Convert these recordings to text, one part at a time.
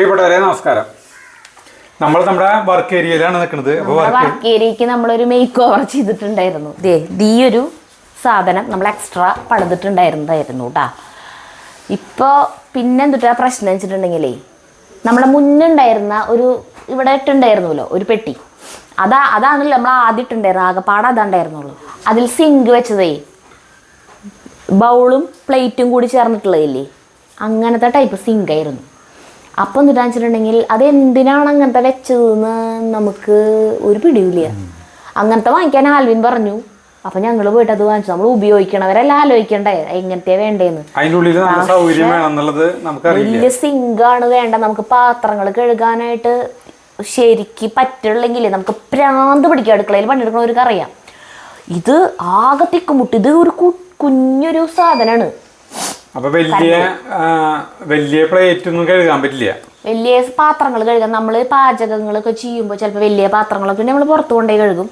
പ്രിയപ്പെട്ടവരെ നമസ്കാരം. നമ്മൾ നമ്മുടെ വർക്ക് ഏരിയയിലാണ് നിൽക്കുന്നത്. വർക്ക് ഏരിയക്ക് നമ്മളൊരു മേക്ക് ഓവർ ചെയ്തിട്ടുണ്ടായിരുന്നു. ദേ ഈ ഒരു സാധനം നമ്മൾ എക്സ്ട്രാ പണിതിട്ടുണ്ടായിരുന്നതായിരുന്നു കേട്ടാ ഇപ്പോൾ പിന്നെ എന്തുട്ടാ പ്രശ്നം വെച്ചിട്ടുണ്ടെങ്കിലേ നമ്മളെ മുന്നുണ്ടായിരുന്ന ഒരു ഇവിടെ ഇട്ടുണ്ടായിരുന്നല്ലോ ഒരു പെട്ടി. അതാ അതാണല്ലോ നമ്മൾ ആദ്യം ഇട്ടുണ്ടായിരുന്നത്. ആകെപ്പാടെ അതാണ്ടായിരുന്നുള്ളൂ. അതിൽ സിങ്ക് വെച്ചതേ ബൗളും പ്ലേറ്റും കൂടി ചേർന്നിട്ടുള്ളതില്ലേ അങ്ങനത്തെ ടൈപ്പ് സിങ്ക് ആയിരുന്നു. അപ്പം എന്താ വെച്ചിട്ടുണ്ടെങ്കിൽ അത് എന്തിനാണ് അങ്ങനത്തെ വെച്ചതെന്ന് നമുക്ക് ഒരു പിടിയില്ല. അങ്ങനത്തെ വാങ്ങിക്കാൻ ആൽവിൻ പറഞ്ഞു. അപ്പൊ ഞങ്ങൾ പോയിട്ട് അത് വാങ്ങിച്ചു. നമ്മൾ ഉപയോഗിക്കണവരെല്ലാം ആലോചിക്കണ്ടേ? എങ്ങനത്തെ വേണ്ടേന്ന്? വലിയ സിങ്കാണ് വേണ്ട. നമുക്ക് പാത്രങ്ങൾ കഴുകാനായിട്ട് ശരിക്ക് പറ്റുള്ളെങ്കിൽ നമുക്ക് പ്രാന്ത് പിടിക്കുക അടുക്കളയിൽ പണിയെടുക്കണവർക്ക് അറിയാം. ഇത് ആകെ തിക്കുമുട്ട്. ഇത് ഒരു കുഞ്ഞൊരു സാധനമാണ് അപ്പൊ വലിയ വലിയ പ്ലേറ്റ് ഒന്നും കഴുകാൻ പറ്റില്ല. വലിയ പാത്രങ്ങൾ കഴുകാൻ നമ്മൾ പാചകങ്ങളൊക്കെ ചെയ്യുമ്പോൾ ചിലപ്പോൾ വലിയ പാത്രങ്ങളൊക്കെ നമ്മൾ പുറത്തു കൊണ്ടേ കഴുകും.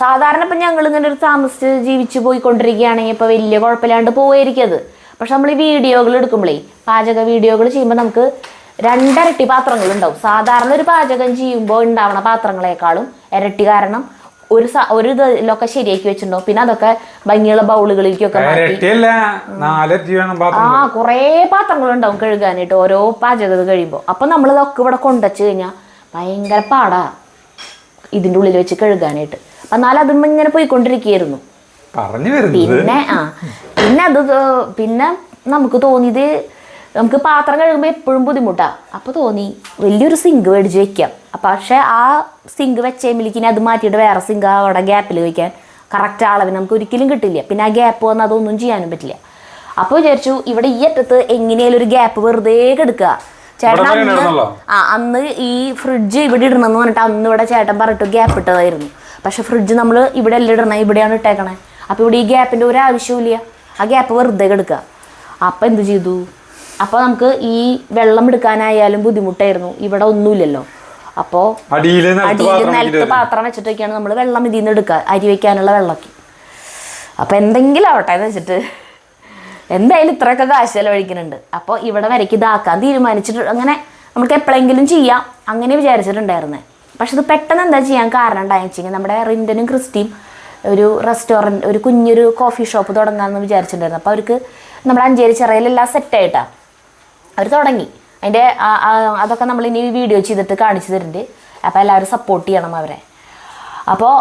സാധാരണ ഇപ്പം ഞങ്ങൾ ഇങ്ങനെ ഒരു താമസിച്ച് ജീവിച്ച് പോയിക്കൊണ്ടിരിക്കുകയാണെങ്കിൽ ഇപ്പോൾ വലിയ കുഴപ്പമില്ലാണ്ട് പോയിരിക്കും അത്. പക്ഷെ നമ്മൾ ഈ വീഡിയോകൾ എടുക്കുമ്പോഴേ പാചക വീഡിയോകൾ ചെയ്യുമ്പോൾ നമുക്ക് രണ്ടരട്ടി പാത്രങ്ങൾ ഉണ്ടാവും സാധാരണ ഒരു പാചകം ചെയ്യുമ്പോൾ ഉണ്ടാവണ പാത്രങ്ങളെക്കാളും ഇരട്ടി കാരണം ഒരു ഒരു ഇതിലൊക്കെ ശരിയാക്കി വെച്ചിട്ടുണ്ടോ? പിന്നെ അതൊക്കെ ഭംഗിയുള്ള ബൗളുകളിലേക്കൊക്കെ ആ കുറേ പാത്രങ്ങളുണ്ടാവും കഴുകാനായിട്ട് ഓരോ പാചകം കഴിയുമ്പോൾ അപ്പം നമ്മളിതൊക്കെ ഇവിടെ കൊണ്ടുവച്ച് കഴിഞ്ഞാൽ ഭയങ്കര പാടാ ഇതിന്റെ ഉള്ളിൽ വെച്ച് കഴുകാനായിട്ട്. എന്നാലും അതും ഇങ്ങനെ പോയിക്കൊണ്ടിരിക്കുകയായിരുന്നു. പിന്നെ ആ പിന്നെ അത് പിന്നെ നമുക്ക് തോന്നിയത് നമുക്ക് പാത്രം കഴുകുമ്പോൾ എപ്പോഴും ബുദ്ധിമുട്ടാണ് അപ്പോൾ തോന്നി വലിയൊരു സിങ്ക് മേടിച്ച് വെക്കാം. പക്ഷേ ആ സിങ്ക് വെച്ചേമിലിക്കിനി അത് മാറ്റിയിട്ട് വേറെ സിങ്ക് അവിടെ ഗ്യാപ്പിൽ വയ്ക്കാൻ കറക്റ്റ് അളവിന് നമുക്ക് ഒരിക്കലും കിട്ടില്ല. പിന്നെ ആ ഗ്യാപ്പ് വന്ന് അതൊന്നും ചെയ്യാനും പറ്റില്ല. അപ്പോൾ വിചാരിച്ചു ഇവിടെ ഈ അറ്റത്ത് എങ്ങനെയാലും ഒരു ഗ്യാപ്പ് വെറുതെ എടുക്കുക ചേട്ടൻ അന്ന് ആ അന്ന് ഈ ഫ്രിഡ്ജ് ഇവിടെ ഇടണമെന്ന് പറഞ്ഞിട്ട് അന്ന് ഇവിടെ ചേട്ടൻ പറഞ്ഞിട്ട് ഗ്യാപ്പ് ഇട്ടതായിരുന്നു. പക്ഷെ ഫ്രിഡ്ജ് നമ്മൾ ഇവിടെ അല്ല ഇടണേ ഇവിടെയാണ് ഇട്ടേക്കണേ. അപ്പോൾ ഇവിടെ ഈ ഗ്യാപ്പിന്റെ ഒരു ആവശ്യമില്ല ആ ഗ്യാപ്പ് വെറുതെ എടുക്കുക അപ്പം എന്ത് ചെയ്തു? അപ്പോൾ നമുക്ക് ഈ വെള്ളം എടുക്കാനായാലും ബുദ്ധിമുട്ടായിരുന്നു. ഇവിടെ ഒന്നുമില്ലല്ലോ. അപ്പോൾ അടിയിൽ നിലത്ത് പാത്രം വെച്ചിട്ട് പാത്രം വെച്ചിട്ടൊക്കെയാണ് നമ്മൾ വെള്ളം ഇതിൽ നിന്ന് എടുക്കുക അരി വയ്ക്കാനുള്ള വെള്ളമൊക്കെ. അപ്പോൾ എന്തെങ്കിലും ആവട്ടെ എന്ന് വെച്ചിട്ട്. എന്തായാലും ഇത്രയൊക്കെ കാശ് ചെലവഴിക്കുന്നുണ്ട്. അപ്പോൾ ഇവിടെ വരയ്ക്ക് ഇതാക്കാൻ തീരുമാനിച്ചിട്ട് അങ്ങനെ നമുക്ക് എപ്പോഴെങ്കിലും ചെയ്യാം അങ്ങനെ വിചാരിച്ചിട്ടുണ്ടായിരുന്നേ. പക്ഷെ ഇത് പെട്ടെന്ന് എന്താ ചെയ്യാൻ കാരണം ഉണ്ടായെന്ന് വെച്ചെങ്കിൽ നമ്മുടെ റിൻഡനും ക്രിസ്റ്റിയും ഒരു റെസ്റ്റോറന്റ് ഒരു കുഞ്ഞൊരു കോഫി ഷോപ്പ് തുടങ്ങാമെന്ന് വിചാരിച്ചിട്ടുണ്ടായിരുന്നു. അപ്പോൾ അവർക്ക് നമ്മുടെ അഞ്ചേരി ചിറയിലെല്ലാം സെറ്റായിട്ടാണ് അവർ തുടങ്ങി. അതിന്റെ അതൊക്കെ നമ്മൾ ഇനി വീഡിയോ ചെയ്തിട്ട് കാണിച്ചു തരുന്നുണ്ട് അപ്പോൾ എല്ലാവരും സപ്പോർട്ട് ചെയ്യണം അവരെ. അപ്പോൾ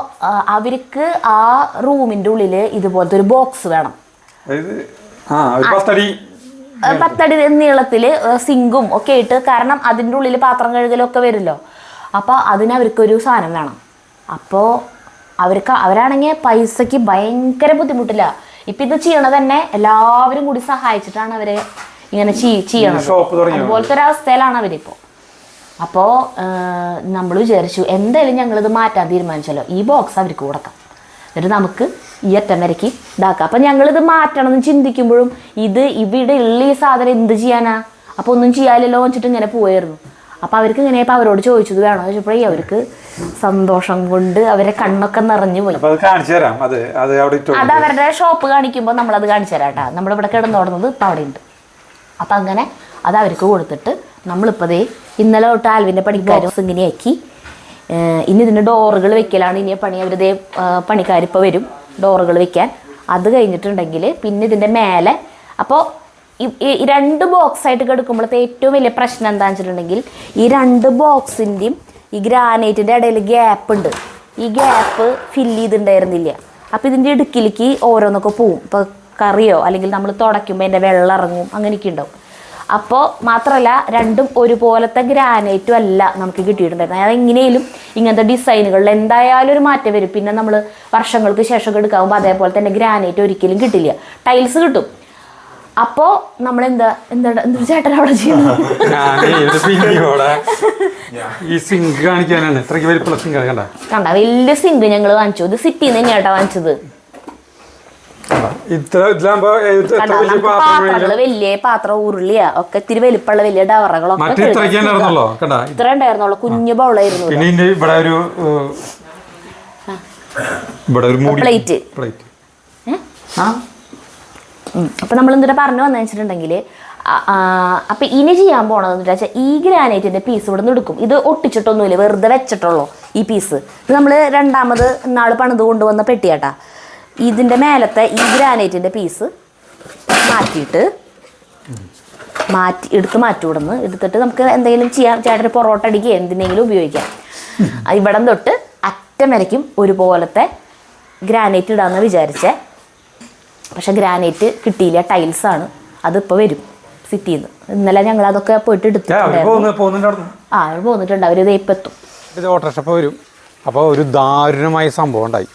അവർക്ക് ആ റൂമിന്റെ ഉള്ളിൽ ഇതുപോലത്തെ ഒരു ബോക്സ് വേണം. പത്തടി നീളത്തിൽ സിങ്കും ഒക്കെ ഇട്ട് കാരണം അതിന്റെ ഉള്ളിൽ പാത്രം കഴുകലൊക്കെ വരുമല്ലോ അപ്പോൾ അതിന് അവർക്കൊരു സാധനം വേണം. അപ്പോൾ അവർക്ക് അവരാണെങ്കിൽ പൈസയ്ക്ക് ഭയങ്കര ബുദ്ധിമുട്ടില്ല. ഇപ്പം ഇത് ചെയ്യണത് തന്നെ എല്ലാവരും കൂടി സഹായിച്ചിട്ടാണ് അവരെ ഇങ്ങനെ ചെയ്യണം? അതുപോലത്തെ ഒരു അവസ്ഥയിലാണ് അവരിപ്പോൾ അപ്പോൾ നമ്മൾ വിചാരിച്ചു എന്തായാലും ഇത് മാറ്റാൻ തീരുമാനിച്ചല്ലോ. ഈ ബോക്സ് അവർക്ക് കൊടുക്കാം. എന്നിട്ട് നമുക്ക് ഈ അറ്റം വരയ്ക്ക് ഇതാക്കാം. അപ്പം ഇത് മാറ്റണം എന്ന് ചിന്തിക്കുമ്പോഴും ഇത് ഇവിടെ ഉള്ള ഈ സാധനം എന്ത് ചെയ്യാനാ? അപ്പോൾ ഒന്നും ചെയ്യാലല്ലോ വെച്ചിട്ട് ഇങ്ങനെ പോയായിരുന്നു. അപ്പോൾ അവർക്ക് ഇങ്ങനെ ഇപ്പം അവരോട് ചോദിച്ചത് വേണോ? ചോദിച്ചപ്പോഴേ അവർക്ക് സന്തോഷം കൊണ്ട് അവരെ കണ്ണൊക്കെ നിറഞ്ഞു പോയി. അത് അവരുടെ ഷോപ്പ് കാണിക്കുമ്പോൾ നമ്മളത് കാണിച്ചു തരാം കേട്ടോ. നമ്മളിവിടെ കിടന്നോടുന്നത് ഇപ്പം അവിടെ ഉണ്ട് അപ്പം അങ്ങനെ അത് അവർക്ക് കൊടുത്തിട്ട് നമ്മളിപ്പോൾ ദേ ഇന്നലെ തൊട്ട് ആൽവിന്റെ പണിക്കാരും ഇങ്ങനെയാക്കി ഇനി ഇതിന്റെ ഡോറുകൾ വെക്കലാണ്. ഇനി പണി അവരുടെ പണിക്കാരിപ്പോൾ വരും ഡോറുകൾ വെക്കാൻ. അത് കഴിഞ്ഞിട്ടുണ്ടെങ്കിൽ പിന്നെ ഇതിന്റെ മേലെ അപ്പോൾ ഈ രണ്ട് ബോക്സ് ആയിട്ട് കിടക്കുമ്പോഴത്തെ ഏറ്റവും വലിയ പ്രശ്നം എന്താണെന്ന് വെച്ചിട്ടുണ്ടെങ്കിൽ ഈ രണ്ട് ബോക്സിന്റെയും ഈ ഗ്രാനൈറ്റിന്റെ ഇടയിൽ ഗ്യാപ്പ് ഉണ്ട്. ഈ ഗ്യാപ്പ് ഫില്ല് ചെയ്തിട്ടുണ്ടായിരുന്നില്ല. അപ്പോൾ ഇതിന്റെ ഇടുക്കിലേക്ക് ഓരോന്നൊക്കെ പോവും. ഇപ്പോൾ കറിയോ അല്ലെങ്കിൽ നമ്മൾ തുടയ്ക്കുമ്പോൾ അതിന്റെ വെള്ളം ഇറങ്ങും അങ്ങനെയൊക്കെ ഉണ്ടാവും. അപ്പോൾ മാത്രമല്ല രണ്ടും ഒരുപോലത്തെ ഗ്രാനൈറ്റും അല്ല നമുക്ക് കിട്ടിയിട്ടുണ്ടായിരുന്നത്. അതെങ്ങനെയും ഇങ്ങനത്തെ ഡിസൈനുകളിൽ എന്തായാലും ഒരു മാറ്റം വരും. പിന്നെ നമ്മൾ വർഷങ്ങൾക്ക് ശേഷം എടുക്കാവുമ്പോൾ അതേപോലെ തന്നെ ഗ്രാനൈറ്റ് ഒരിക്കലും കിട്ടില്ല. ടൈൽസ് കിട്ടും. അപ്പോ നമ്മൾ എന്താ എന്താ എന്താ ചേട്ടൻ അവിടെ ഈ സിങ്ക് കാണിക്കാനാണ്. കണ്ട? കണ്ട? വലിയ സിങ്ക് ഞങ്ങൾ വാങ്ങിച്ചു. ഇത് സിറ്റിന്ന് തന്നെയാട്ടോ വാങ്ങിച്ചത് ഇത്ര ഇതിലാകുമ്പോ എത്ര കണ്ട വലിയ നമുക്ക് പാത്രം പാത്രങ്ങൾ വലിയ പാത്രം ഉരുളിയാ. ഒക്കെ ഇത്തിരി വലിപ്പമുള്ള വലിയ ഡവറകളൊക്കെ ഇത്ര ഉണ്ടായിരുന്നുള്ളൂ കുഞ്ഞു ബൗളായിരുന്നു പിന്നെ ഇവിടെ ഒരു ഇവിടെ ഒരു പ്ലേറ്റ്. പ്ലേറ്റ്. ഏ? നമ്മൾ എന്തിനാ പറഞ്ഞു വന്നു വെച്ചിട്ടുണ്ടെങ്കിൽ അപ്പൊ ഇനി ചെയ്യാൻ പോണതെന്ന് വെച്ചാൽ ഈ ഗ്രാനൈറ്റിന്റെ പീസ് ഇവിടെ നിന്ന് എടുക്കും. ഇത് ഒട്ടിച്ചിട്ടൊന്നുമില്ല വെറുതെ വെച്ചിട്ടുള്ളൂ ഈ പീസ് ഇത് നമ്മൾ രണ്ടാമത് നാൾ പണിത് കൊണ്ടുവന്ന പെട്ടിയാട്ടാ. ഇതിന്റെ മേലത്തെ ഈ ഗ്രാനൈറ്റിന്റെ പീസ് മാറ്റിയിട്ട് മാറ്റി എടുത്ത് മാറ്റി വിടുന്ന് എടുത്തിട്ട് നമുക്ക് എന്തെങ്കിലും ചെയ്യാം. ചേട്ടന് പൊറോട്ട അടിക്കുക എന്തിനെങ്കിലും ഉപയോഗിക്കാം. ഇവിടം തൊട്ട് അറ്റം വരയ്ക്കും ഒരുപോലത്തെ ഗ്രാനൈറ്റ് ഇടാന്ന് വിചാരിച്ചേ. പക്ഷെ ഗ്രാനൈറ്റ് കിട്ടിയില്ല. ടൈൽസ് ആണ്. അതിപ്പോൾ വരും സിറ്റിയിൽ നിന്ന് ഇന്നലെ ഞങ്ങൾ അതൊക്കെ പോയിട്ട് എടുത്തിട്ടുണ്ടായിരുന്നു. ആ അവർ പോന്നിട്ടുണ്ട് അവർ ഇത് ഇപ്പം എത്തും. ഓട്ടോറിക്ഷ വരും. അപ്പോൾ ഒരു ദാരുണമായ സംഭവം ഉണ്ടായി.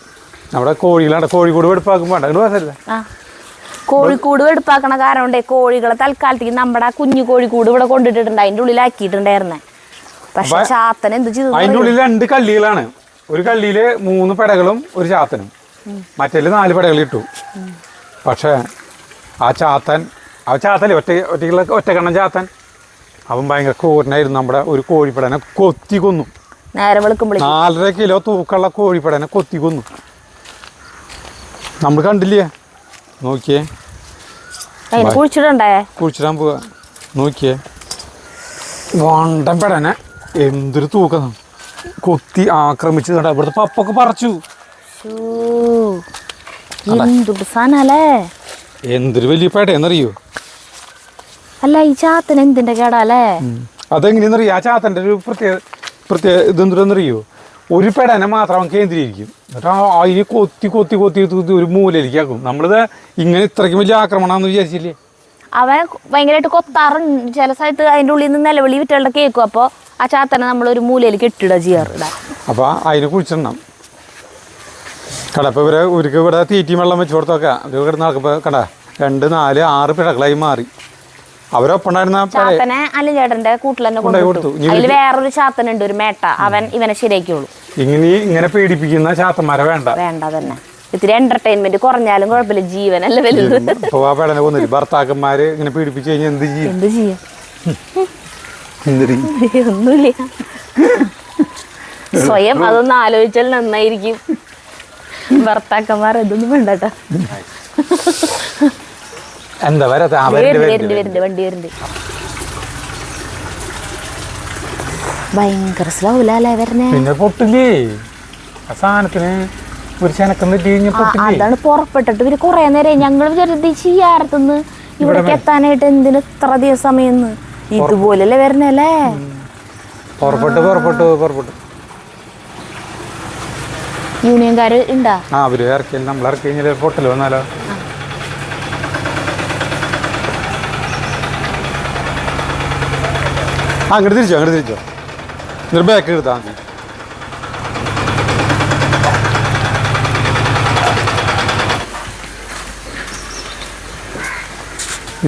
നമ്മുടെ കോഴികളാണ്. കോഴിക്കൂട് വെടുപ്പാക്കുമ്പോൾ അങ്ങോട്ട് കോഴിക്കൂട് വെടുപ്പാക്കണ കാരണം കൊണ്ടേ കോഴികളെ തൽക്കാലത്തേക്ക് നമ്മുടെ കുഞ്ഞു കോഴിക്കൂട് ഇവിടെ കൊണ്ടിട്ടിട്ടുണ്ട്. അതിന്റെ ഉള്ളിലാക്കിയിട്ടുണ്ടായിരുന്നേ. പക്ഷെ ചാത്തൻ എന്ത് ചെയ്തു അതിന്റെ ഉള്ളിൽ രണ്ട് കള്ളികളാണ് ഒരു കള്ളിയിൽ മൂന്ന് പടകളും ഒരു ചാത്തനും മറ്റേൽ നാല് പെടകൾ ഇട്ടു. പക്ഷേ ആ ചാത്തൻ ആ ചാത്തല്ലേ ഒറ്റ ഒറ്റയ്ക്കുള്ള ഒറ്റക്കണ്ണൻ ചാത്തൻ അവൻ ഭയങ്കര കോരനായിരുന്നു നമ്മുടെ ഒരു കോഴിപ്പടനെ കൊത്തി കൊന്നു. നേരം നാലര കിലോ തൂക്കമുള്ള കോഴിപ്പടനെ കൊത്തി കൊന്നു. നമ്മൾ കണ്ടില്ലേ? നോക്കിയേ. കുഴിച്ചിടണ്ടേ? കുഴിച്ചിടാൻ പോവാ. നോക്കിയേ. വണ്ടൻ പെടനെ എന്തൊരു തൂക്കം കൊത്തി ആക്രമിച്ച് കണ്ട ഇവിടുത്തെ പപ്പൊക്കെ പറിച്ചു. എന്തൊരു വലിയ പെടയെന്നറിയോ? അല്ല ഈ ചാത്തൻ എന്തിന്റെ കേടാലേ അതെങ്ങനെയെന്നറിയോ? ആ ചാത്തന്റെ ഒരു പ്രത്യേക പ്രത്യേക ഇതെന്തിട്ടെന്നറിയോ ഒരു പെടനെ മാത്രം അവൻ കേന്ദ്രീകരിക്കും. എന്നിട്ട് അതിന് കൊത്തി കൊത്തി കൊത്തി കൊത്തി ഒരു മൂലയിലേക്ക് ആക്കും. നമ്മളിത് ഇങ്ങനെ ഇത്രയ്ക്കും വലിയ ആക്രമണമെന്ന് വിചാരിച്ചില്ലേ? അവൻ ഭയങ്കരമായിട്ട് കൊത്താറുണ്ട് ചില സ്ഥലത്ത് അതിന്റെ ഉള്ളിൽ നിന്ന് നിലവിളി വിറ്റുകളുടെ കേൾക്കും അപ്പോൾ ആ ചാത്തനെ നമ്മൾ ഒരു മൂലയിലേക്ക് കെട്ടിടുക ചെയ്യാറ്. ഇടാൻ അപ്പോൾ അതിന് കുഴിച്ചിടണം. കട ഇപ്പോൾ ഇവരെ ഒരിക്കൽ ഇവിടെ തീറ്റി വെള്ളം വെച്ച് കൊടുത്തൊക്കെ. ഇത് കിടന്ന് നടക്കുമ്പോൾ കണ്ട രണ്ട് നാല് ആറ് പിഴകളായി മാറി. അവരൊപ്പം ഉണ്ടായിരുന്ന പഴയ ചാത്തനെ അല്ല ചേട്ടന്റെ കൂട്ടിൽ തന്നെ കൊണ്ടുപോയി. അതിൽ വേറൊരു ചാത്തനുണ്ട് ഒരു മേട്ട. അവൻ ഇവനെ ശരിയാക്കിയോളൂ ഇങ്ങനെ ഇങ്ങനെ പേടിപ്പിക്കുന്ന ചാത്തന്മാരെ വേണ്ട. വേണ്ട തന്നെ ഇത്തിരി എന്റർടൈൻമെന്റ് കുറഞ്ഞാലും കുഴപ്പമില്ല ജീവനല്ല വലുത്. അപ്പോൾ ആ പെടനെ കൊന്നില്ല ഭർത്താക്കന്മാര് ഇങ്ങനെ പീഡിപ്പിച്ചു കഴിഞ്ഞാൽ എന്ത് ചെയ്യും? എന്ത് ചെയ്യാം? ഒന്നുമില്ല. സ്വയം അതൊന്ന് ആലോചിച്ചാൽ നന്നായിരിക്കും. ഭർത്താക്കന്മാർ ഇതൊന്നും വേണ്ടട്ടോ എന്താ വരാത്ത വണ്ടി വരുന്നുണ്ട് ഭയങ്കര സ്ലോ അല്ലേ വരണേ? പിന്നെ പൊട്ടില്ലേ? ആ സാധനത്തിന് ഒരു പൊട്ടില്ലേ? അതാണ് പുറപ്പെട്ടിട്ട് ഇവർ കൊറേ നേരം ഞങ്ങൾ വിചാരിച്ചത് ചെയ്യാറത്തുനിന്ന് ഇവിടേക്ക് എത്താനായിട്ട് എന്തിനു ഇത്ര അധികം സമയം ഇതുപോലല്ലേ വരണല്ലേ പുറപ്പെട്ടു പുറപ്പെട്ടു പുറപ്പെട്ടു. യൂണിയൻകാര് ഉണ്ടാ ആ അവർ ഇറക്കി നമ്മൾ ഇറക്കി കഴിഞ്ഞാൽ പൊട്ടൽ വന്നാലോ? അങ്ങോട്ട് തിരിച്ചോ അങ്ങോട്ട് തിരിച്ചോ. എന്നിട്ട് ബാക്ക് എടുത്താൽ മതി.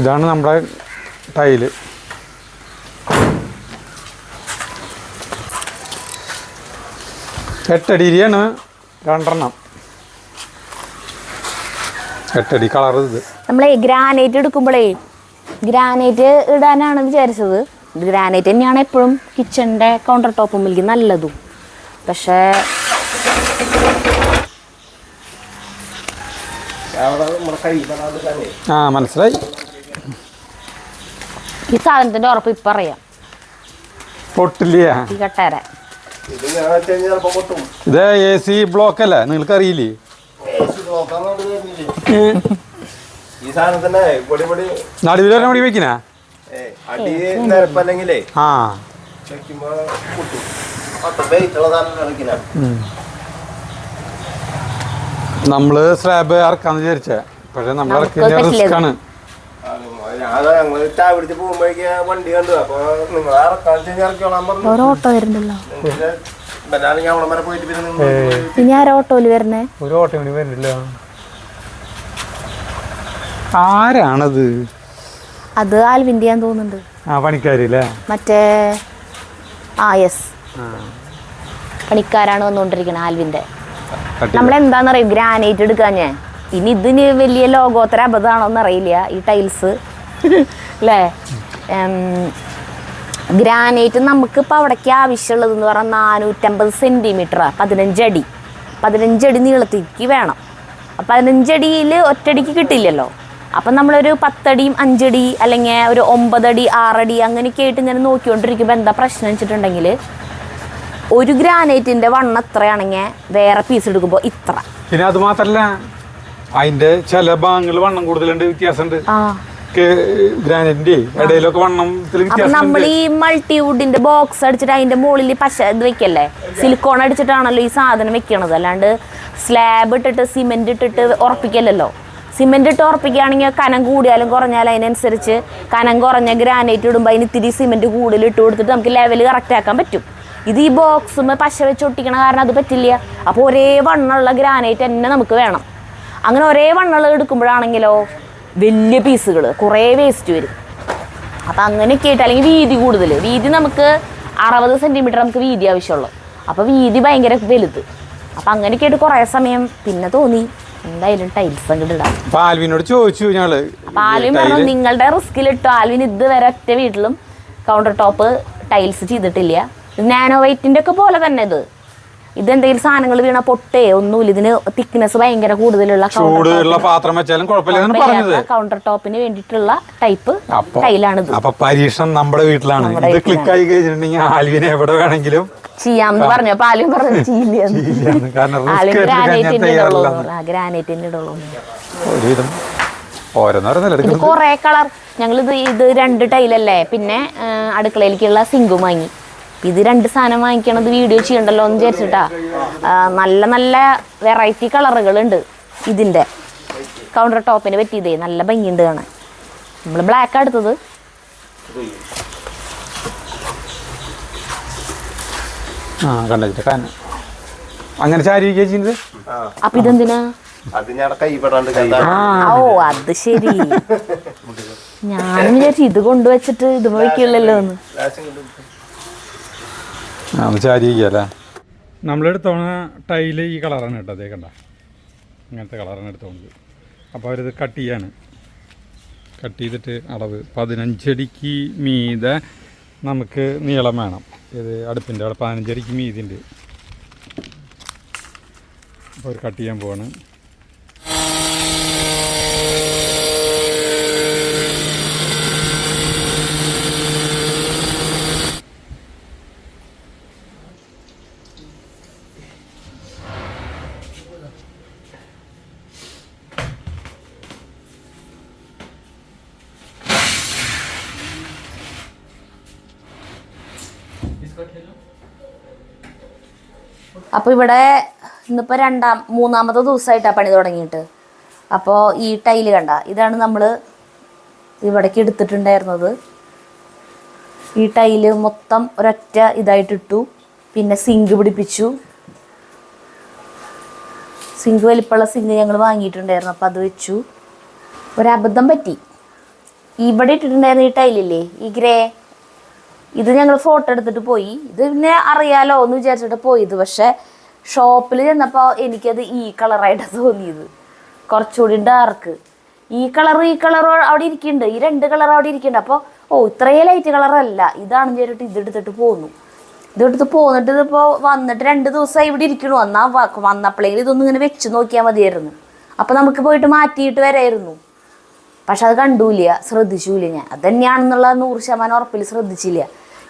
ഇതാണ് നമ്മുടെ ടൈൽ എട്ടടിരിയാണ് രണ്ടെണ്ണം. എട്ടടി കളർ ഇത്. നമ്മളെ ഗ്രാനൈറ്റ് എടുക്കുമ്പോഴേ ഗ്രാനൈറ്റ് ഇടാനാണ് വിചാരിച്ചത്. ഗ്രാനൈറ്റ് തന്നെയാണ് എപ്പോഴും കിച്ചണിന്റെ കൗണ്ടർ ടോപ്പുമ്പിലേക്ക് നല്ലതും. പക്ഷേ ആ മനസ്സിലായി. ഈ സാധനത്തിന്റെ ഉറപ്പ് ഇപ്പൊ അറിയാം. പൊട്ടില്ല? ഇത് എ സി ബ്ലോക്ക് അല്ലേ? നിങ്ങൾക്ക് അറിയില്ലേ നടുവിലെ നോക്കാൻ ആ. നമ്മൾ സ്ലാബ് ഇറക്കാന്ന് വിചാരിച്ച. പക്ഷെ നമ്മൾ ഇറക്കുന്ന റിസ്ക് ആണ് ഓട്ടോ വരുന്നുണ്ടല്ലോ. ഇനി ആരാ ഓട്ടോയിൽ വരുന്നേ? ഒരു ഓട്ടം കൂടി വരുന്നില്ല. ആരാണത്? അത് ആൽവിന്റെ ഞാൻ തോന്നുന്നുണ്ട്. ആ പണിക്കാരില്ലേ? മറ്റേ ആ യെസ് പണിക്കാരാണ് വന്നുകൊണ്ടിരിക്കുന്നത് ആൽവിന്റെ നമ്മൾ എന്താണെന്നറിയും ഗ്രാനൈറ്റ് എടുക്കാൻ ഞാൻ. ഇനി ഇതിന് വലിയ ലോകോത്തര അബദ്ധമാണോന്ന് അറിയില്ല ഈ ടൈൽസ് അല്ലേ ഗ്രാനൈറ്റ് നമുക്ക് നമുക്കിപ്പോൾ അവിടേക്ക് ആവശ്യമുള്ളതെന്ന് പറഞ്ഞാൽ നാനൂറ്റമ്പത് സെന്റിമീറ്ററാണ് പതിനഞ്ചടി പതിനഞ്ചടി നീളത്തിലേക്ക് വേണം. പതിനഞ്ചടിയിൽ ഒറ്റടിക്ക് കിട്ടില്ലല്ലോ അപ്പം നമ്മളൊരു പത്തടിയും അഞ്ചടി അല്ലെങ്കിൽ ഒരു ഒമ്പതടി ആറടി അങ്ങനെയൊക്കെ ആയിട്ട് ഇങ്ങനെ നോക്കിക്കൊണ്ടിരിക്കുമ്പോൾ എന്താ പ്രശ്നം വെച്ചിട്ടുണ്ടെങ്കിൽ ഒരു ഗ്രാനൈറ്റിന്റെ വണ്ണം എത്രയാണെങ്കിൽ വേറെ പീസ് എടുക്കുമ്പോൾ ഇത്ര. പിന്നെ അത് മാത്രല്ല അതിന്റെ ചില ഭാഗങ്ങൾ വണ്ണം കൂടുതലുണ്ട് വ്യത്യാസമുണ്ട്. ഗ്രാനൈറ്റിന്റെ ഇടയിലൊക്കെ വണ്ണത്തിൽ നമ്മൾ ഈ മൾട്ടിവുഡിന്റെ ബോക്സ് അടിച്ചിട്ട് അതിന്റെ മുകളിൽ പശ ഇത് വെക്കല്ലേ? സിലിക്കോൺ അടിച്ചിട്ടാണല്ലോ ഈ സാധനം വെക്കണത്. അല്ലാണ്ട് സ്ലാബ് ഇട്ടിട്ട് സിമെന്റ് ഇട്ടിട്ട് ഉറപ്പിക്കല്ലല്ലോ? സിമെന്റ് ഇട്ട് ഉറപ്പിക്കുകയാണെങ്കിൽ കനം കൂടിയാലും കുറഞ്ഞാലും അതിനനുസരിച്ച് കനം കുറഞ്ഞ ഗ്രാനൈറ്റ് ഇടുമ്പോൾ അതിന് ഇത്തിരി സിമെന്റ് കൂടുതൽ ഇട്ട് കൊടുത്തിട്ട് നമുക്ക് ലെവൽ കറക്റ്റ് ആക്കാൻ പറ്റും. ഇത് ഈ ബോക്സും പശ വെച്ച് ഒട്ടിക്കണ കാരണം അത് പറ്റില്ല. അപ്പോൾ ഒരേ വണ്ണമുള്ള ഗ്രാനൈറ്റ് തന്നെ നമുക്ക് വേണം. അങ്ങനെ ഒരേ വണ്ണമുള്ളത് എടുക്കുമ്പോഴാണെങ്കിലോ വലിയ പീസുകൾ കുറേ വേസ്റ്റ് വരും. അപ്പം അങ്ങനെയൊക്കെ ആയിട്ട് അല്ലെങ്കിൽ വീതി കൂടുതൽ വീതി നമുക്ക് അറുപത് സെന്റിമീറ്റർ നമുക്ക് വീതി ആവശ്യമുള്ളൂ. അപ്പോൾ വീതി ഭയങ്കര വലുത്. അപ്പം അങ്ങനെയൊക്കെ ആയിട്ട് കുറേ സമയം പിന്നെ തോന്നി. എന്തായാലും ടൈൽസ് അങ്ങോട്ട് ഇടാം. അപ്പൊ ആൽവിനോട് ചോദിച്ചു ഞങ്ങൾ അപ്പം ആൽവിൻ പറഞ്ഞു നിങ്ങളുടെ റിസ്കിൽ റിസ്കിലിട്ടോ ആൽവിൻ ഇതുവരെ ഒറ്റ വീട്ടിലും കൗണ്ടർ ടോപ്പ് ടൈൽസ് ചെയ്തിട്ടില്ല. നാനോ വൈറ്റിന്റെ ഒക്കെ പോലെ തന്നെ ഇത്. ഇതെന്തെങ്കിലും സാധനങ്ങൾ വീണ പൊട്ടേ ഒന്നുമില്ല. ഇതിന് തിക്നെസ് ഭയങ്കര കൂടുതലുള്ള ചൂടുള്ള പാത്രം വെച്ചാലും പറഞ്ഞത്. കൗണ്ടർ ടോപ്പിന് വേണ്ടിട്ടുള്ള ടൈപ്പ് ടൈലാണ് ടൈലാണിത് അപ്പൊ പരീക്ഷണം നമ്മുടെ വീട്ടിലാണ്. ഇത് ക്ലിക്ക് ആയി കഴിഞ്ഞിട്ടുണ്ടെങ്കിൽ ആൽവിനെ എവിടെ വേണമെങ്കിലും ചെയ്യാമെന്ന് പറഞ്ഞു. അപ്പൊ ആലും പറഞ്ഞു. കാരണം ആലും ഗ്രാനൈറ്റിന്റെ ഇടുള്ളൂ ആ ഇടുള്ളൂ കുറെ കളർ. ഞങ്ങൾ ഇത് ഇത് രണ്ട് ടൈലല്ലേ? പിന്നെ അടുക്കളയിലേക്കുള്ള സിങ്കും വാങ്ങി. ഇത് രണ്ട് സാധനം വാങ്ങിക്കണത് വീഡിയോ ചെയ്യണ്ടല്ലോ എന്ന് വിചാരിച്ചിട്ടാ. നല്ല നല്ല വെറൈറ്റി കളറുകളുണ്ട് ഇതിന്റെ. കൗണ്ടർ ടോപ്പിന് പറ്റിയതേ നല്ല ഭംഗിയുണ്ട് കാണാൻ. നമ്മൾ ബ്ലാക്ക് എടുത്തത്. ആ കണ്ടിട്ട് കാരണം അങ്ങനെ ചാരി ആ. അപ്പൊ ഇതെന്തിനാ? അത് ഞാൻ കൈ പെടാണ്ട് കൈ ആ ഓ അത് ശരി. ഞാനും വിചാരിച്ചു ഇത് കൊണ്ടുവച്ചിട്ട് ഇത് വയ്ക്കില്ലല്ലോ എന്ന്. അല്ലേ നമ്മളെടുത്തോണ ടൈൽ ഈ കളറാണ് കേട്ടോ അതേ കണ്ട. ഇങ്ങനത്തെ കളറാണ് എടുത്തോണത് അപ്പോൾ അവരിത് കട്ട് ചെയ്യാണ്. കട്ട് ചെയ്തിട്ട് അളവ് പതിനഞ്ചടിക്ക് മീതെ നമുക്ക് നീളം വേണം. ഇത് അടുപ്പിന്റെ അവിടെ പതിനഞ്ചരയ്ക്ക് മീതിന്റെ അപ്പോൾ ഒരു കട്ട് ചെയ്യാൻ പോവാണ്. അപ്പോൾ ഇവിടെ ഇന്നിപ്പോൾ രണ്ടാം മൂന്നാമത്തെ ദിവസമായിട്ടാണ് പണി തുടങ്ങിയിട്ട്. അപ്പോൾ ഈ ടൈൽ കണ്ട ഇതാണ് നമ്മൾ ഇവിടേക്ക് എടുത്തിട്ടുണ്ടായിരുന്നത്. ഈ ടൈൽ മൊത്തം ഒരൊറ്റ ഇതായിട്ടിട്ടു പിന്നെ സിങ്ക് പിടിപ്പിച്ചു. സിങ്ക് വലിപ്പമുള്ള സിങ്ക് ഞങ്ങൾ വാങ്ങിയിട്ടുണ്ടായിരുന്നു അപ്പോൾ അത് വെച്ചു. ഒരബദ്ധം പറ്റി. ഇവിടെ ഇട്ടിട്ടുണ്ടായിരുന്ന ഈ ടൈലില്ലേ ഈ ഗ്രേ ഇത് ഞങ്ങൾ ഫോട്ടോ എടുത്തിട്ട് പോയി. ഇത് പിന്നെ അറിയാലോ എന്ന് വിചാരിച്ചിട്ട് പോയത് പക്ഷെ ഷോപ്പിൽ ചെന്നപ്പോൾ എനിക്കത് ഈ കളറായിട്ടാണ് തോന്നിയത്. കുറച്ചുകൂടി ഡാർക്ക് ഈ കളർ ഈ കളർ അവിടെ ഇരിക്കുന്നുണ്ട് ഈ രണ്ട് കളർ അവിടെ ഇരിക്കുന്നുണ്ട് അപ്പോൾ ഓ ഇത്രയും ലൈറ്റ് കളറല്ല ഇതാണ് ചേരിട്ട് ഇതെടുത്തിട്ട് പോന്നു. ഇതെടുത്ത് പോന്നിട്ട് ഇതിപ്പോൾ വന്നിട്ട് രണ്ട് ദിവസമായി ഇവിടെ ഇരിക്കണു. വന്നാ വന്നപ്പോഴെങ്കിലും ഇതൊന്നും ഇങ്ങനെ വെച്ച് നോക്കിയാൽ മതിയായിരുന്നു. അപ്പോൾ നമുക്ക് പോയിട്ട് മാറ്റിയിട്ട് വരായിരുന്നു. പക്ഷെ അത് കണ്ടൂല ശ്രദ്ധിച്ചൂല ഞാൻ. അത് തന്നെയാണെന്നുള്ള നൂറ് ശതമാനം ഉറപ്പിൽ ശ്രദ്ധിച്ചില്ല.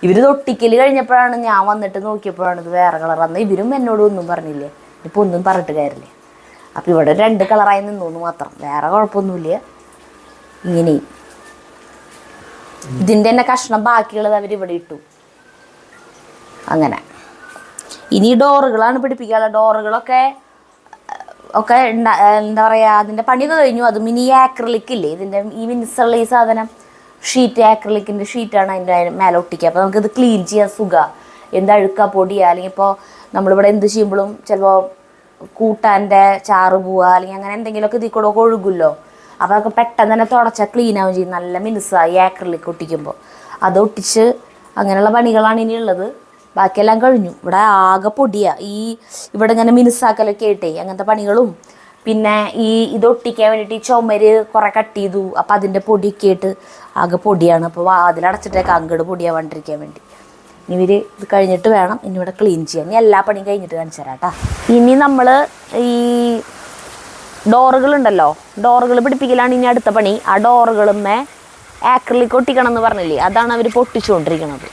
ഇവർ തൊട്ടിക്കൽ കഴിഞ്ഞപ്പോഴാണ് ഞാൻ വന്നിട്ട് നോക്കിയപ്പോഴാണ് ഇത് വേറെ കളർ അന്ന് ഇവരും എന്നോട് ഒന്നും പറഞ്ഞില്ലേ? ഇപ്പൊ ഒന്നും പറഞ്ഞിട്ട് കാര്യമില്ല. അപ്പോൾ ഇവിടെ രണ്ട് കളറായി നിന്നു മാത്രം. വേറെ കുഴപ്പമൊന്നുമില്ല. ഇങ്ങനെയും ഇതിന്റെ തന്നെ കഷ്ണം ബാക്കിയുള്ളത് അവർ ഇവിടെ ഇട്ടു. അങ്ങനെ. ഇനി ഡോറുകളാണ് പിടിപ്പിക്കാനുള്ള ഡോറുകളൊക്കെ ഒക്കെ എന്താ പറയുക അതിന്റെ പണിയൊക്കെ കഴിഞ്ഞു. അത് മിനി ആക്രിലിക് ഇല്ലേ? ഇതിന്റെ ഈ മിനിസുള്ള ഈ സാധനം. ഷീറ്റ് ആക്രിലിക്കിന്റെ ഷീറ്റാണ് അതിന്റെ മേലെ ഒട്ടിക്കുക അപ്പോൾ നമുക്കിത് ക്ലീൻ ചെയ്യാൻ സുഖ. എന്ത് അഴുക്ക പൊടിയാ അല്ലെങ്കിൽ ഇപ്പോൾ നമ്മളിവിടെ എന്ത് ചെയ്യുമ്പോഴും ചിലപ്പോൾ കൂട്ടാന്റെ ചാറ് പോവുക അല്ലെങ്കിൽ അങ്ങനെ എന്തെങ്കിലുമൊക്കെ ഇതിൽ കൂടെ ഒഴുകുമല്ലോ. അപ്പോൾ അതൊക്കെ പെട്ടെന്ന് തന്നെ തുടച്ചാൽ ക്ലീൻ ആവുകയും ചെയ്യും. നല്ല മിനുസായി ആക്രലിക്ക് ഒട്ടിക്കുമ്പോൾ അത് ഒട്ടിച്ച് അങ്ങനെയുള്ള പണികളാണ് ഇനി ഉള്ളത്. ബാക്കിയെല്ലാം കഴിഞ്ഞു. ഇവിടെ ആകെ പൊടിയാ. ഈ ഇവിടെ ഇങ്ങനെ മിനുസാക്കലൊക്കെ ആയിട്ടേ അങ്ങനത്തെ പണികളും. പിന്നെ ഈ ഇത് ഒട്ടിക്കാൻ വേണ്ടിയിട്ട് ഈ ചുമര് കുറേ കട്ട് ചെയ്തു. അപ്പം അതിന്റെ പൊടിയൊക്കെ ആയിട്ട് ആകെ പൊടിയാണ്. അപ്പോൾ വാതിലടച്ചിട്ടേക്ക് അങ്ങട് പൊടിയാവാണ്ടിരിക്കാൻ വേണ്ടി. ഇവർ ഇത് കഴിഞ്ഞിട്ട് വേണം ഇനി ഇവിടെ ക്ലീൻ ചെയ്യാൻ. ഇനി എല്ലാ പണിയും കഴിഞ്ഞിട്ട് കാണിച്ചു തരാം കേട്ടോ ഇനി നമ്മൾ ഈ ഡോറുകളുണ്ടല്ലോ ഡോറുകൾ പിടിപ്പിക്കലാണ് ഇനി അടുത്ത പണി. ആ ഡോറുകളുമേ ആക്രിലിക് ഒട്ടിക്കണം എന്ന് പറഞ്ഞില്ലേ? അതാണ് അവർ പൊട്ടിച്ചുകൊണ്ടിരിക്കുന്നത്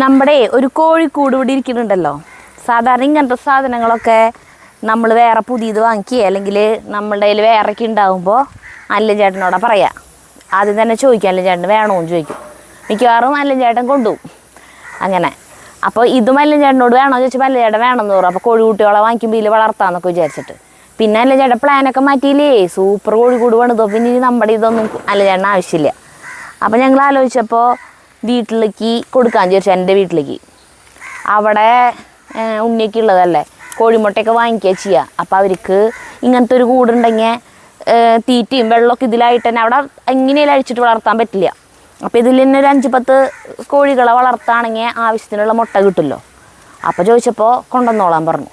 നമ്മുടെ ഒരു കോഴിക്കൂട് ഇവിടെ ഇരിക്കുന്നുണ്ടല്ലോ. സാധാരണ ഇങ്ങനത്തെ സാധനങ്ങളൊക്കെ നമ്മൾ വേറെ പുതിയത് വാങ്ങിക്കുക അല്ലെങ്കിൽ നമ്മളുടെ കയ്യിൽ വേറെയൊക്കെ ഉണ്ടാകുമ്പോൾ അല്ലൻ ചേട്ടനോടെ പറയാം. ആദ്യം തന്നെ ചോദിക്കും അല്ലൻ ചേട്ടന് വേണമെന്ന് ചോദിക്കും. മിക്കവാറും അല്ലൻ ചേട്ടൻ കൊണ്ടുപോകും. അങ്ങനെ. അപ്പോൾ ഇതും അല്ലൻ ചേട്ടനോട് വേണോ ചോദിച്ചപ്പോൾ അല്ലൻ ചേട്ടൻ വേണമെന്ന് പറയും. അപ്പോൾ കോഴിക്കുട്ടികളെ വാങ്ങിക്കുമ്പോൾ ഇതിൽ വളർത്താമെന്നൊക്കെ വിചാരിച്ചിട്ട്. പിന്നെ അല്ലൻ ചേട്ടൻ പ്ലാനൊക്കെ മാറ്റിയില്ലേ? സൂപ്പർ കോഴിക്കൂട് പണിതോ. പിന്നെ ഇനി നമ്മുടെ ഇതൊന്നും അല്ലൻ ചേട്ടൻ ആവശ്യമില്ല. അപ്പോൾ ഞങ്ങൾ ആലോചിച്ചപ്പോൾ വീട്ടിലേക്ക് കൊടുക്കാൻ വിചാരിച്ചു എന്റെ വീട്ടിലേക്ക്. അവിടെ ഉണ്ണിയൊക്കെ ഉള്ളതല്ലേ? കോഴിമുട്ടയൊക്കെ വാങ്ങിക്കുക ചെയ്യുക അപ്പോൾ അവർക്ക് ഇങ്ങനത്തെ ഒരു കൂടുണ്ടെങ്കിൽ തീറ്റയും വെള്ളമൊക്കെ ഇതിലായിട്ട് തന്നെ അവിടെ എങ്ങനെയും അഴിച്ചിട്ട് വളർത്താൻ പറ്റില്ല. അപ്പോൾ ഇതിൽ തന്നെ ഒരു അഞ്ച് പത്ത് കോഴികളെ വളർത്താണെങ്കിൽ ആവശ്യത്തിനുള്ള മുട്ട കിട്ടുമല്ലോ. അപ്പോൾ ചോദിച്ചപ്പോൾ കൊണ്ടുവന്നോളാൻ പറഞ്ഞു.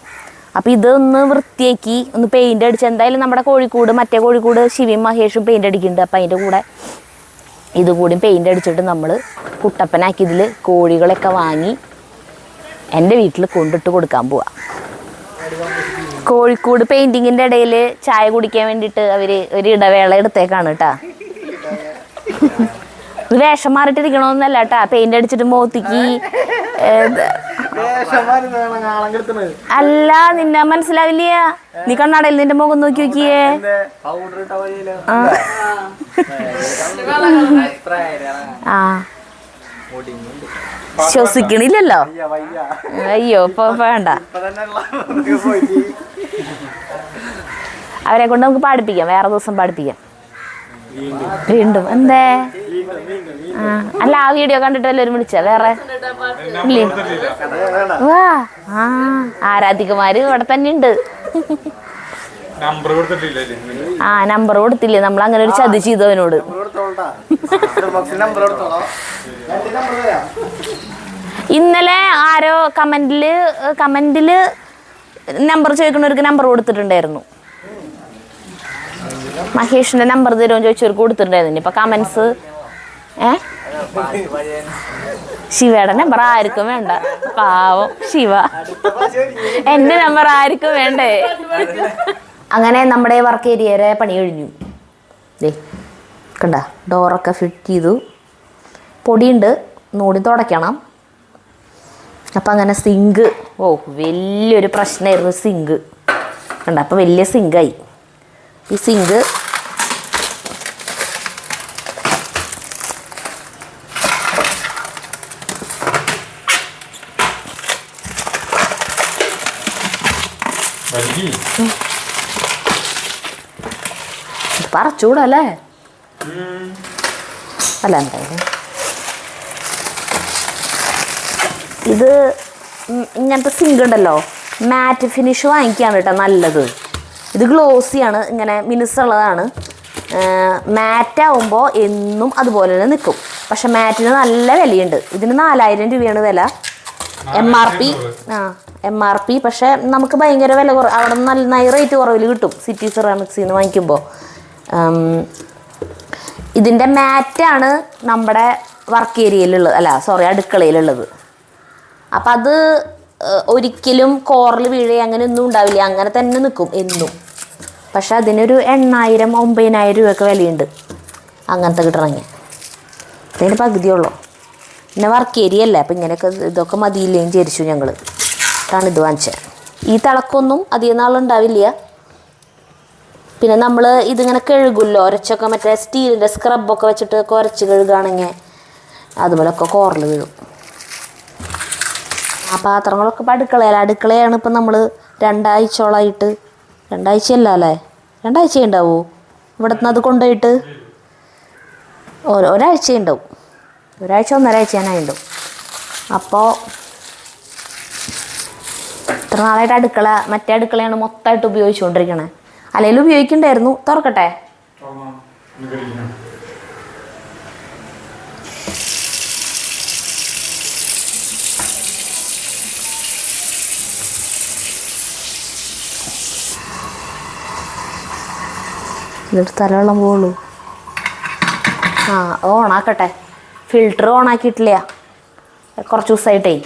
അപ്പോൾ ഇതൊന്ന് വൃത്തിയാക്കി ഒന്ന് പെയിന്റ് അടിച്ച് എന്തായാലും നമ്മുടെ കോഴിക്കൂട് മറ്റേ കോഴിക്കൂട് ശിവയും മഹേഷും പെയിന്റ് അടിക്കുന്നുണ്ട്. അപ്പോൾ അതിന്റെ കൂടെ ഇതുകൂടി പെയിന്റ് അടിച്ചിട്ട് നമ്മൾ കുട്ടപ്പനാക്കി ഇതിൽ കോഴികളൊക്കെ വാങ്ങി എന്റെ വീട്ടിൽ കൊണ്ടിട്ട് കൊടുക്കാൻ പോവാ. കോഴിക്കോട് പെയിന്റിങ്ങിന്റെ ഇടയിൽ ചായ കുടിക്കാൻ വേണ്ടിയിട്ട് അവർ ഒരു ഇടവേള എടുത്തേക്കാണ് കേട്ടാ ഇത് വേഷം മാറിയിട്ടിരിക്കണമെന്നല്ല കേട്ടാ പെയിന്റ് അടിച്ചിട്ട് മോത്തിക്ക് അല്ല നിന്നെ മനസ്സിലാവില്ല നീ കണ്ണാടയിൽ നിന്റെ മുഖം നോക്കി നോക്കിയേ. ആ. ശ്വസിക്കണില്ലല്ലോ? അയ്യോ ഇപ്പൊ വേണ്ട. അവരെ കൊണ്ട് നമുക്ക് പാടിപ്പിക്കാം വേറെ ദിവസം പാടിപ്പിക്കാം വീണ്ടും. എന്തേ? അല്ല ആ വീഡിയോ കണ്ടിട്ടല്ലേ ഒരു വിളിച്ച? വേറെ? വാ. ആ ആരാധികമാര് ഇവിടെ തന്നെ ഉണ്ട് ആ നമ്പർ കൊടുത്തില്ലേ. നമ്മൾ അങ്ങനെ ഒരു ചതി ചെയ്തു അവനോട് കൊടുത്തോളട്ടാ നമ്പർ കൊടുത്തോളാം രണ്ട് നമ്പർ തരാം ഇന്നലെ ആരോ കമന്റിൽ കമന്റിൽ നമ്പർ ചോദിക്കുന്നവർക്ക് നമ്പർ കൊടുത്തിട്ടുണ്ടായിരുന്നു. മഹേഷിന്റെ നമ്പർ തരുമോ ചോദിച്ചവർക്ക് കൊടുത്തിട്ടുണ്ടായിരുന്നു. ഇപ്പൊ കമന്റ്സ് ഏ? ശിവയുടെ നമ്പർ ആർക്കും വേണ്ട. പാവം ശിവ. എന്റെ നമ്പർ ആർക്കും വേണ്ടേ? അങ്ങനെ നമ്മുടെ വർക്ക് ഏരിയയുടെ പണി കഴിഞ്ഞു. ദേ കണ്ട ഡോറൊക്കെ ഫിറ്റ് ചെയ്തു. പൊടിയുണ്ട് നൂടി തുടയ്ക്കണം. അപ്പം അങ്ങനെ സിങ്ക് ഓ വലിയൊരു പ്രശ്നമായിരുന്നു സിങ്ക് കണ്ട അപ്പം വലിയ സിങ്കായി ഈ സിങ്ക് വലിയ പറിച്ചൂടല്ലേ അല്ല എന്തായാലും. ഇത് ഇങ്ങനത്തെ സിങ്ക് ഉണ്ടല്ലോ. മാറ്റ് ഫിനിഷ് വാങ്ങിക്കുകയാണ് കേട്ടോ നല്ലത്. ഇത് ഗ്ലോസിയാണ് ഇങ്ങനെ മിനുസുള്ളതാണ്. മാറ്റ് ആവുമ്പോൾ എന്നും അതുപോലെ തന്നെ നിൽക്കും പക്ഷെ മാറ്റിന് നല്ല വിലയുണ്ട്. ഇതിന് നാലായിരം രൂപയാണ് വില. എം ആർ പി ആ എം ആർ പി പക്ഷേ നമുക്ക് ഭയങ്കര വില കുറവ് അവിടെ നല്ല റേറ്റ് കുറവിൽ കിട്ടും. സിറ്റി സിറാമിക്സിൽ നിന്ന് വാങ്ങിക്കുമ്പോൾ ഇതിന്റെ മാറ്റാണ് നമ്മുടെ വർക്ക് ഏരിയയിലുള്ളത് അല്ല സോറി അടുക്കളയിലുള്ളത് അപ്പം അത് ഒരിക്കലും കോറിൽ വീഴുക അങ്ങനെ ഒന്നും ഉണ്ടാവില്ല. അങ്ങനെ തന്നെ നിൽക്കും എന്നും. പക്ഷെ അതിനൊരു എണ്ണായിരം ഒമ്പതിനായിരം രൂപയൊക്കെ വിലയുണ്ട് അങ്ങനത്തെ കിട്ടണമെങ്കിൽ അതിന് പകുതിയുള്ളൂ പിന്നെ വർക്ക് ഏരിയ അല്ലേ? അപ്പം ഇങ്ങനെയൊക്കെ ഇതൊക്കെ മതിയില്ലേ വിചാരിച്ചു ഞങ്ങൾ അതാണ് ഇത് വാങ്ങിച്ചത് ഈ തിളക്കൊന്നും അധികം നാളുണ്ടാവില്ല. പിന്നെ നമ്മൾ ഇതിങ്ങനെ കഴുകുമല്ലോ ഒരച്ചൊക്കെ മറ്റേ സ്റ്റീലിന്റെ സ്ക്രബൊക്കെ വെച്ചിട്ട് ഒക്കെ ഉരച്ച് കഴുകുകയാണെങ്കിൽ അതുപോലൊക്കെ കോറിൽ വീഴും ആ പാത്രങ്ങളൊക്കെ ഇപ്പം അടുക്കളയിൽ അടുക്കളയാണ് ഇപ്പം നമ്മൾ രണ്ടാഴ്ചയോളമായിട്ട് രണ്ടാഴ്ചയല്ല അല്ലേ? രണ്ടാഴ്ച ഉണ്ടാവുമോ ഇവിടെ നിന്ന് അത് കൊണ്ടുപോയിട്ട് ഒരാഴ്ച ഉണ്ടാവും. ഒരാഴ്ച ഒന്നരാഴ്ച ഞാനായി ഉണ്ടാവും അപ്പോൾ ഇത്ര നാളായിട്ട് അടുക്കള മറ്റേ അടുക്കളയാണ് മൊത്തമായിട്ട് ഉപയോഗിച്ചുകൊണ്ടിരിക്കണേ. അല്ലെങ്കിൽ ഉപയോഗിക്കണ്ടായിരുന്നു. തുറക്കട്ടെ. ഇതൊരു തലവെള്ളം പോവുള്ളൂ. ആ ഓണാക്കട്ടെ. ഫിൽറ്റർ ഓണാക്കിയിട്ടില്ല. കുറച്ച് ദിവസമായിട്ടേ.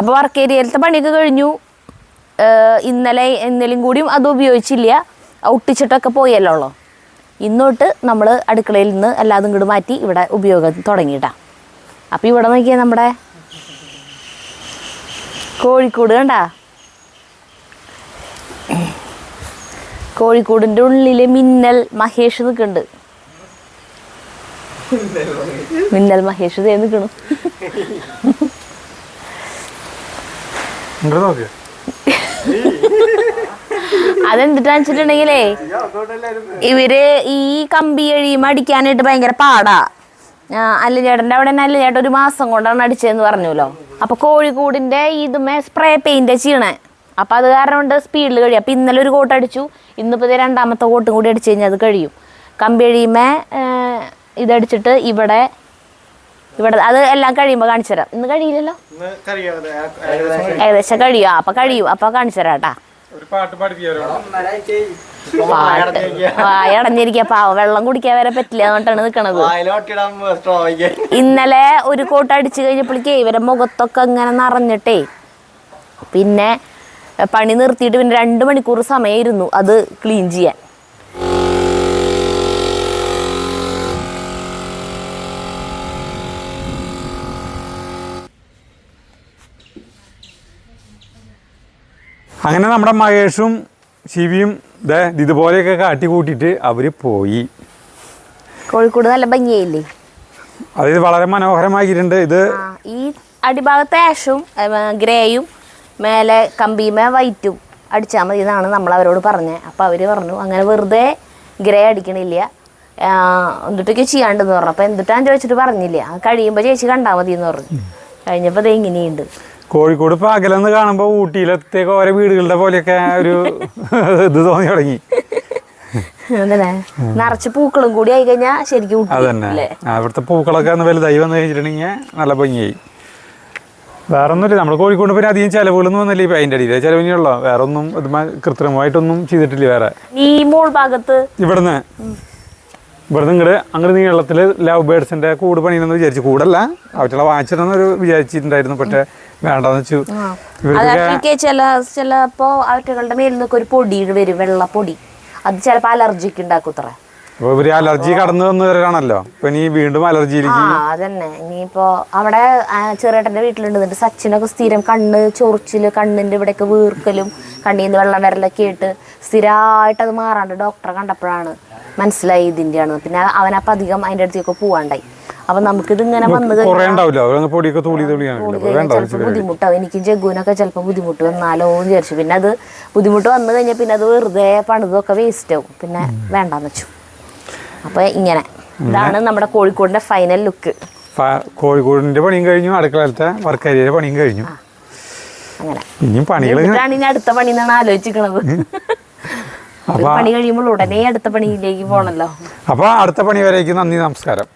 അപ്പോൾ വർക്ക് ഏരിയയിലത്തെ പണിയൊക്കെ കഴിഞ്ഞു. ഇന്നലെ ഇന്നലെയും കൂടിയും അത് ഉപയോഗിച്ചില്ല. ഒട്ടിച്ചിട്ടൊക്കെ പോയല്ലോ ഇന്നോട്ട് നമ്മൾ അടുക്കളയിൽ നിന്ന് എല്ലാതും ഇങ്ങോട്ട് മാറ്റി ഇവിടെ ഉപയോഗം തുടങ്ങിയിട്ടാ. അപ്പോൾ ഇവിടെ നോക്കിയാൽ നമ്മുടെ കോഴിക്കോട് കണ്ട? കോഴിക്കോടിന്റെ ഉള്ളിൽ മിന്നൽ മഹേഷ് നിൽക്കുന്നുണ്ട്. മിന്നൽ മഹേഷ് ദേ നിൽക്കണു അതെന്തിട്ടാന്ന് വെച്ചിട്ടുണ്ടെങ്കിലേ ഇവർ ഈ കമ്പി എഴിയുമ്പോ അടിക്കാനായിട്ട് ഭയങ്കര പാടാ. അല്ല ചേട്ടന്റെ അവിടെ തന്നെ അല്ല ചേട്ടൻ ഒരു മാസം കൊണ്ടാണ് അടിച്ചതെന്ന് പറഞ്ഞല്ലോ. അപ്പൊ കോഴിക്കോടിന്റെ ഇതുമേ സ്പ്രേ പെയിന്റ് ചെയ്യണേ. അപ്പൊ അത് കാരണം കൊണ്ട് സ്പീഡിൽ കഴിയും. അപ്പൊ ഇന്നലെ ഒരു കോട്ട് അടിച്ചു. ഇന്നിപ്പോ രണ്ടാമത്തെ കോട്ടും കൂടി അടിച്ചു കഴിഞ്ഞാൽ അത് കഴിയും. കമ്പി കഴിയുമ്പേ ഇതടിച്ചിട്ട് ഇവിടെ ഇവിടെ അത് എല്ലാം കഴിയുമ്പോൾ കാണിച്ചു തരാം. ഇന്ന് കഴിയില്ലല്ലോ? ഏകദേശം കഴിയുമോ കഴിയും. അപ്പൊ കഴിയും. അപ്പൊ കാണിച്ചു തരാം കേട്ടാ. പാവ പാട്ട് പാടിപ്പിക്കാരോ പാട്ട് വായടഞ്ഞിരിക്കുക പാവം വെള്ളം കുടിക്കാൻ വരെ പറ്റില്ല എന്നിട്ടാണ് നിക്കണത്. ഇന്നലെ ഒരു കോട്ട് അടിച്ചു കഴിഞ്ഞപ്പോഴേക്കേ ഇവരെ മുഖത്തൊക്കെ ഇങ്ങനെ നിറഞ്ഞിട്ടേ. പിന്നെ പണി നിർത്തിയിട്ട് പിന്നെ രണ്ട് മണിക്കൂർ സമയമായിരുന്നു അത് ക്ലീൻ ചെയ്യാൻ. അങ്ങനെ നമ്മുടെ മഹേഷും ശിവിയും ദേ ഇതുപോലെയൊക്കെ കാട്ടി കൂട്ടിയിട്ട് അവർ പോയി. കോഴിക്കോട് നല്ല ഭംഗിയായില്ലേ? അതായത് വളരെ മനോഹരമാക്കിയിട്ടുണ്ട് ഇത് ഈ അടിഭാഗത്തെ ആഷും ഗ്രേയും മേലെ കമ്പിമേ വൈറ്റും അടിച്ചാൽ മതി എന്നാണ് നമ്മൾ അവരോട് പറഞ്ഞത്. അപ്പോൾ അവർ പറഞ്ഞു അങ്ങനെ വെറുതെ ഗ്രേ അടിക്കണില്ല. എന്തിട്ടൊക്കെ ചെയ്യാണ്ടെന്ന് പറഞ്ഞു. അപ്പോൾ എന്തിട്ടാന്ന് ചോദിച്ചിട്ട് പറഞ്ഞില്ല? കഴിയുമ്പോൾ ചേച്ചി കണ്ടാൽ മതി എന്ന് പറഞ്ഞു കഴിഞ്ഞപ്പോൾ അത് ഇങ്ങനെയുണ്ട്. കോഴിക്കോട് ഇപ്പൊ അകലെന്ന് കാണുമ്പോൾ ഊട്ടിയിലത്തേക്ക് ഓരോ വീടുകളുടെ പോലെയൊക്കെ ഒരു ഇത് തോന്നി തുടങ്ങി. നിറച്ച് പൂക്കളും കൂടി ആയി കഴിഞ്ഞാ ശരിക്കും അതന്നെ. അവിടുത്തെ പൂക്കളൊക്കെ ഒന്ന് വലുതായി വന്നു കഴിഞ്ഞിട്ടുണ്ടെങ്കിൽ നല്ല ഭംഗിയായി. വേറെ ഒന്നുമില്ല നമ്മൾ കോഴിക്കോട് പിന്നെ അധികം ചെലവുകളൊന്നും വന്നില്ല ഇപ്പൊ. അതിന്റെ അടിയിലെ ചെലവിനുള്ള വേറെ ഒന്നും കൃത്രിമമായിട്ടൊന്നും ചെയ്തിട്ടില്ല വേറെ. ഈ മോൾ ഭാഗത്ത്? ഇവിടുന്ന്. ഇവിടുന്ന് ഇങ്ങോട്ട് അങ്ങനെ നീളത്തിൽ ലവ് ബേഡ്സിന്റെ കൂട് പണിയെന്ന് വിചാരിച്ചു. കൂടല്ല അവറ്റുള്ള വാങ്ങിച്ചിട്ടെന്നൊരു വിചാരിച്ചിട്ടുണ്ടായിരുന്നു. പക്ഷെ വേണ്ടെന്ന് വെച്ചു. ചില ചിലപ്പോ അവറ്റകളുടെ മേലിൽ നിന്നൊക്കെ ഒരു പൊടി വരും വെള്ള പൊടി. അത് ചിലപ്പോൾ അലർജിക്ക് ഉണ്ടാക്കൂത്ര ഇവർ അലർജി കടന്നു വന്നവരാണല്ലോ. അപ്പൊ ഇനി വീണ്ടും ആ അലർജിയിലേക്ക് അതന്നെ. ഇനിയിപ്പോ അവിടെ ആ, ചെറിയേട്ടന്റെ വീട്ടിലുണ്ട്. എന്നിട്ട് സച്ചിനൊക്കെ സ്ഥിരം കണ്ണ് ചൊറിച്ചിൽ കണ്ണിന്റെ ഇവിടെയൊക്കെ വീർക്കലും കണ്ണിൽ നിന്ന് വെള്ളം വരലൊക്കെ ആയിട്ട് സ്ഥിരമായിട്ട് അത് മാറാണ്ട് ഡോക്ടറെ കണ്ടപ്പോഴാണ് മനസ്സിലായി ഇതിന്റെയാണ്. പിന്നെ അവനപ്പം അധികം അതിന്റെ അടുത്തേക്ക് പോവാണ്ടായി. അപ്പൊ നമുക്കിത് ഇങ്ങനെ വന്നു കുറെ ഉണ്ടാവില്ല. അവരങ്ങ് പൊടിയൊക്കെ തൂളി തൂളിയാണ് വേണ്ട ചിലപ്പോൾ ബുദ്ധിമുട്ടാവും. എനിക്ക് ജഗുവിനൊക്കെ ചിലപ്പോൾ ബുദ്ധിമുട്ട് വന്നാലോ എന്ന് വിചാരിച്ചു. പിന്നെ അത് ബുദ്ധിമുട്ട് വന്നു കഴിഞ്ഞാൽ പിന്നെ അത് വെറുതെ പണിതൊക്കെ വേസ്റ്റ് ആവും. പിന്നെ വേണ്ടാന്ന് വെച്ചു. അപ്പൊ ഇങ്ങനെ. ഇതാണ് നമ്മുടെ കോഴിക്കോടിന്റെ ഫൈനൽ ലുക്ക് കോഴിക്കോടിന്റെ പണിയും കഴിഞ്ഞു അടുക്കളത്തെ വർക്ക് ഏരിയയുടെ പണിയും കഴിഞ്ഞു. അങ്ങനെ. ഇനിയും പണികൾ ഇനി അടുത്ത പണി എന്നാണ് ആലോചിക്കണത് പണി കഴിയുമ്പോൾ ഉടനെ അടുത്ത പണിയിലേക്ക് പോണല്ലോ. അപ്പൊ അടുത്ത പണി വരേക്ക് നന്ദി നമസ്കാരം.